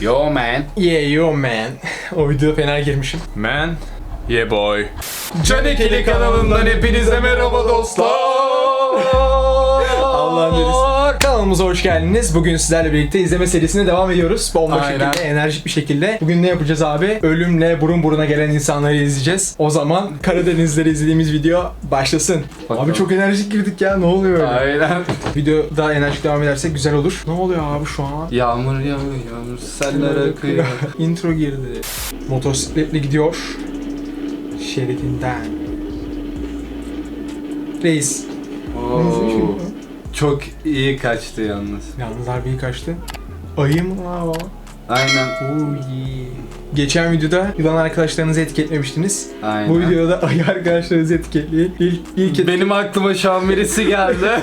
Yo man. Yeah yo man. o videoda fena girmişim. Man. Yeah boy. Can İkili kanalından hepinize merhaba dostlar. Allah'ın. Kanalımıza hoş geldiniz. Bugün sizlerle birlikte izleme serisine devam ediyoruz. Bomba Aynen. şekilde, enerjik bir şekilde. Bugün ne yapacağız abi? Ölümle burun buruna gelen insanları izleyeceğiz. O zaman Karadenizleri izlediğimiz video başlasın. Bakalım. Abi çok enerjik girdik ya. Ne oluyor öyle? Aynen. Videoda enerjik devam edersek güzel olur. Ne oluyor abi şu an? Yağmur yağmur yağmur seller akıyor. Intro girdi. Motosikletle gidiyor. Şeridinden. Reis. Oo. Çok iyi kaçtı yalnız. Yalnız harbi iyi kaçtı. Ayı mı lan o? Aynen. Uy. Geçen videoda yılan arkadaşlarınızı etiketlemiştiniz. Aynen. Bu videoda da ayı arkadaşlarınızı etiketleyin. İlk, ilk, et- Benim aklıma şu an birisi geldi.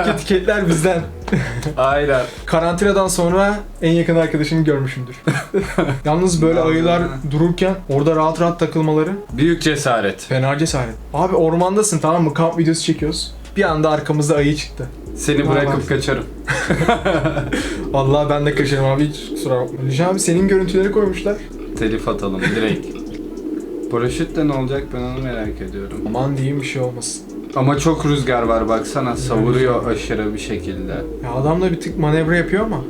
ilk etiketler bizden. Aynen. Karantinadan sonra en yakın arkadaşını görmüşümdür. Yalnız böyle ayılar dururken orada rahat rahat takılmaları Büyük cesaret. fena cesaret. Abi ormandasın tamam mı? Kamp videosu çekiyoruz. Bir anda arkamızda ayı çıktı. Seni Vallahi. bırakıp kaçarım. Vallahi ben de kaçarım abi hiç kusura bakma. Alican abi senin görüntüleri koymuşlar. Telif atalım direkt. Paraşütle ne olacak ben onu merak ediyorum. Aman diyeyim bir şey olmasın. Ama çok rüzgar var baksana savuruyor aşırı bir şekilde. Ya adam da bir tık manevra yapıyor ama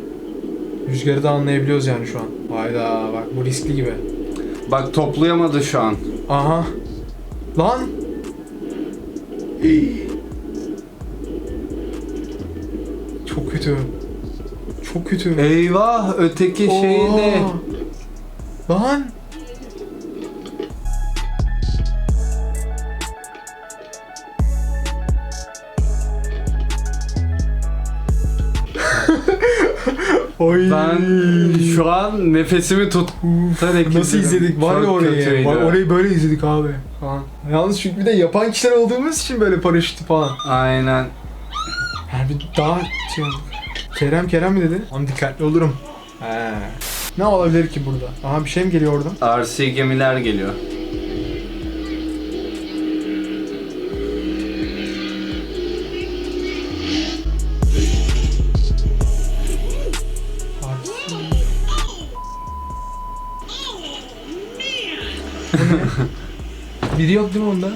rüzgarı da anlayabiliyoruz yani şu an. Hayda bak bu riskli gibi. Bak toplayamadı şu an. Aha. Lan. Hii. Kötü. Çok kötü. Eyvah öteki şey ne? Oo. Lan. Oy. Ben şu an nefesimi tutarak Nasıl izledik? Var ya orayı. Var, orayı böyle izledik abi. Falan. Yalnız çünkü bir de yapan kişiler olduğumuz için böyle paraşütü falan. Aynen. Yani bir daha şey olduk. Kerem Kerem mi dedi? Ama dikkatli olurum. He. Ne olabilir ki burada? Aha bir şey mi geliyor oradan? RC gemiler geliyor. Biri yok değil mi onda?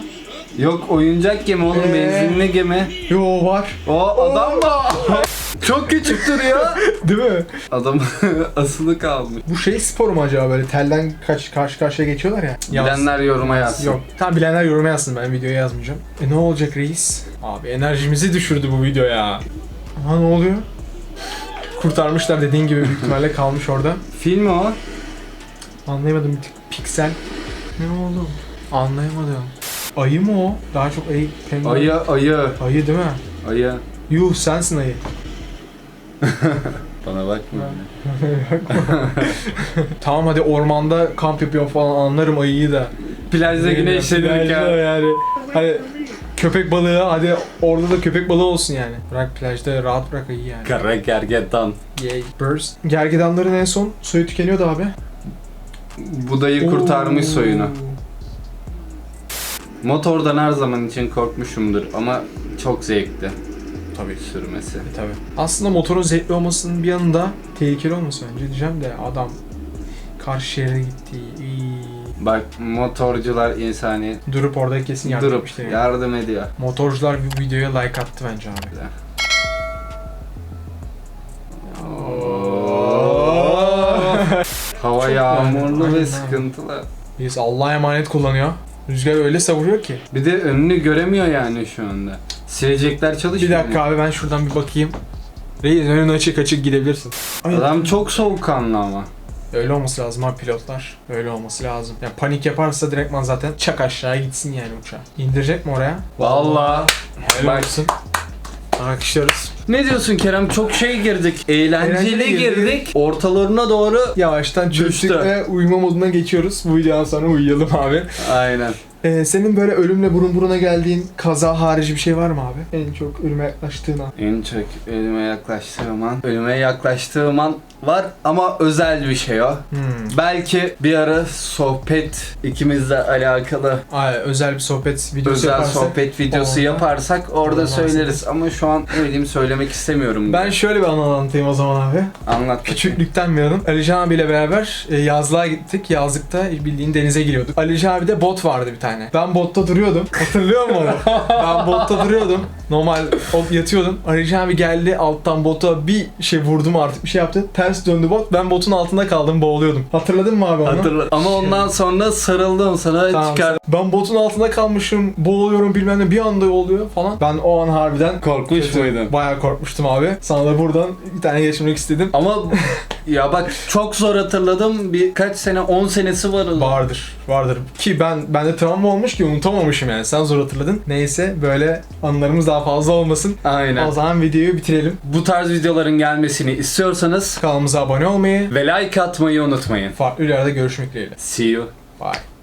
Yok oyuncak gemi oğlum Ee? benzinli gemi. Yo var. O adam da çok küçük duruyor. Değil mi? Adam asılı kalmış. Bu şey spor mu acaba böyle telden kaç karşı karşıya geçiyorlar ya. Bilenler yoruma yazsın. Yok. Tamam bilenler yoruma yazsın ben videoya yazmayacağım. E ne olacak reis? Abi enerjimizi düşürdü bu video ya. Aha ne oluyor? Kurtarmışlar dediğin gibi büyük ihtimalle kalmış orada. Film o. Anlayamadım bir tık piksel. Ne oldu? Anlayamadım. Ayı mı o? Daha çok ayı. penguen. Ayı ayı Ayı değil mi? ayı. Yuh sensin ayı. Bana bakma. tamam hadi ormanda kamp yapıyorum falan anlarım ayıyı da. Plajda güneşlenirken. Plajda yani. Hani köpek balığı hadi orada da köpek balığı olsun yani. Bırak plajda rahat bırak ayıyı yani. Kara gergedan. Yay. Burst. Gergedanların en son soyu tükeniyordu abi. Budayı kurtarmış Oo. soyunu. Motordan her zaman için korkmuşumdur ama çok zevkli Tabii. sürmesi. E, tabii. Aslında motorun zevkli olmasının bir yanında tehlikeli olması bence diyeceğim de adam karşı şehre gitti. İyi. Bak motorcular insani Durup orada kesin yardım durup etmişler. yardım ediyor. Motorcular bu videoya like attı bence abi. Hava Çok yağmurlu yani, ve aynen. sıkıntılı. Biz Allah'a emanet kullanıyor. Rüzgar öyle savuruyor ki. Bir de önünü göremiyor yani şu anda. Silecekler Bir çalışmıyor. dakika abi ben şuradan bir bakayım. Reis önün açık açık gidebilirsin. Adam çok soğukkanlı ama. Öyle olması lazım abi pilotlar. Öyle olması lazım. Yani panik yaparsa direktman zaten çak aşağıya gitsin yani uçağı. İndirecek mi oraya? Vallahi. Helal Bak. olsun. Alkışlarız. Ne diyorsun Kerem? Çok şey girdik. Eğlenceli, Eğlenceli girdik. girdik. Ortalarına doğru. Yavaştan çöktük Düştü. ve uyuma moduna geçiyoruz. Bu videodan sonra uyuyalım abi. Aynen. Ee, senin böyle ölümle burun buruna geldiğin kaza harici bir şey var mı abi? En çok ölüme yaklaştığın an. En çok ölüme yaklaştığım an. Ölüme yaklaştığım an var ama özel bir şey o. Hmm. Belki bir ara sohbet ikimizle alakalı Ay, özel bir sohbet videosu özel yaparsak. sohbet videosu orada- yaparsak orada söyleriz ama şu an ne bileyim söylemek istemiyorum. Ben şöyle bir anı anlatayım o zaman abi. anlat. Küçüklükten bir anım. Alican abiyle beraber e, yazlığa gittik. Yazlıkta bildiğin denize giriyorduk. Alican abi de bot vardı bir tane. Ben botta duruyordum. Hatırlıyor musun onu? ben botta duruyordum. Normal yatıyordum. Alican abi geldi alttan bota bir şey vurdum artık bir şey yaptı. Ters döndü bot. Ben botun altında kaldım boğuluyordum. Hatırladın mı abi onu? Hatırla. Ama ondan sonra sarıldım sana Tamam. çıkar. Ben botun altında kalmışım, boğuluyorum bilmem ne bir anda oluyor falan. Ben o an harbiden Korkmuş muydun? Bayağı korkmuştum abi. Sana da buradan bir tane geçmek istedim. Ama ya bak çok zor hatırladım. Birkaç sene 10 senesi var. Vardır, vardır. Ki ben bende travma olmuş ki unutamamışım yani. Sen zor hatırladın. Neyse böyle anılarımız daha fazla olmasın. Aynen. O zaman videoyu bitirelim. Bu tarz videoların gelmesini istiyorsanız Kanalımıza abone olmayı, ve like atmayı unutmayın. farklı videolarda görüşmek dileğiyle. See you. Bye.